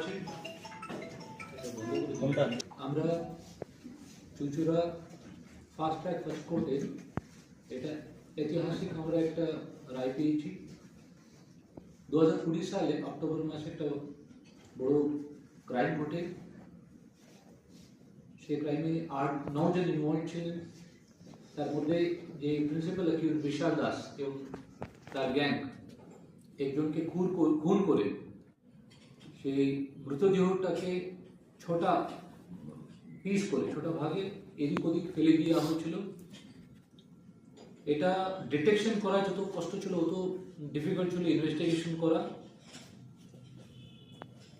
আছি আমরা Chuchura first track first কোর্টে এটা ঐতিহাসিক আমরা একটা রায় পেয়েছি দু সালে অক্টোবর মাসে একটা বড় ক্রাইম ঘটে সেই ক্রাইমে আট নজন ইনভলভ ছিলেন তার মধ্যে যে প্রিন্সিপাল অ্যাকিউজ বিশাল দাস এবং তার গ্যাং একজনকে খুন খুন করে সেই মৃতদেহটাকে ছোটা পিস করে, ছোটা ভাগে এদিক ওদিক ফেলে দেওয়া হয়েছিল। এটা ডিটেকশন করা যত কষ্ট ছিল, অত ডিফিকাল্ট ছিল ইনভেস্টিগেশন করা।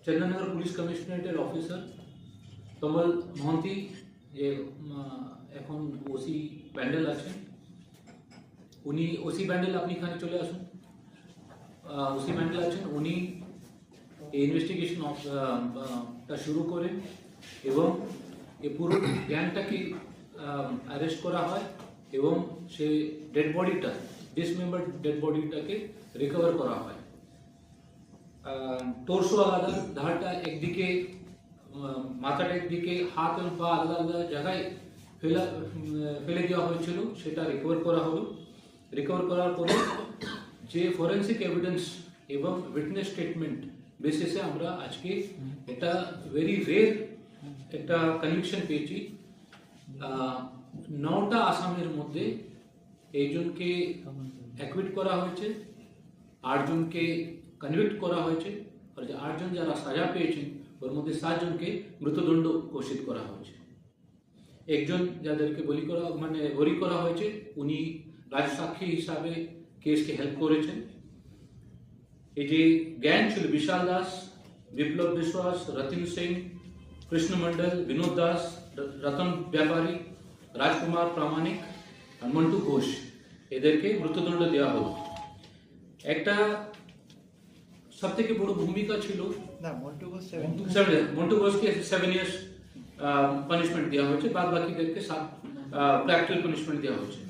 চন্দননগর পুলিশ কমিশনারেটের অফিসার কমল মহন্তি, যে এখন ওসি প্যান্ডেল আছেন, উনি ওসি প্যান্ডেল আপনি এখানে চলে আসুন। ওসি প্যান্ডেল আছেন, উনি ইনভেস্টিগেশন টা শুরু করেন এবং এই পুরো গ্যাংটাকে অ্যারেস্ট করা হয় এবং সেই ডেড বডিটা ডিসমেম্বার ডেড বডিটাকে রিকভার করা হয়। torso আলাদা ধারটা একদিকে মাথাটা একদিকে, হাত এবং পা আলাদা আলাদা জায়গায় ফেলা ফেলে দেওয়া হয়েছিল, সেটা রিকভার করা হলো। রিকভার করার পরে যে ফরেন্সিক এভিডেন্স এবং উইটনেস স্টেটমেন্ট বেসিসে আমরা আজকে এটা ভেরি রের একটা কনভিকশন পেয়েছি। নটা আসামের মধ্যে এইজনকে অ্যাকুইট করা হয়েছে, আটজনকে কনভিক্ট করা হয়েছে। আর যে আটজন যারা সাজা পেয়েছেন, ওর মধ্যে সাতজনকে মৃত্যুদণ্ড ঘোষিত করা হয়েছে। একজন যাদেরকে বলি করা মানে বরি করা হয়েছে, উনি রাজসাক্ষী হিসাবে কেসকে হেল্প করেছেন। এই যে জ্ঞান ছিল বিশাল দাস বিপ্লব বিশ্বাস রতিন সিং কৃষ্ণ মন্ডল বিনোদ দাস র- রতন ব্যাপারী রাজকুমার প্রামাণিক আর মন্টু ঘোষ এদেরকে মৃত্যুদণ্ড দেওয়া হলো একটা সব থেকে বড় ভূমিকা ছিল না মন্টু ঘোষ সেভেন সেভেন মন্টু ঘোষকে সেভেন ইয়ার্স পানিশমেন্ট দেওয়া হয়েছে বাদ বাকিদেরকে সাত প্র্যাকটিক্যাল পানিশমেন্ট দেওয়া হয়েছে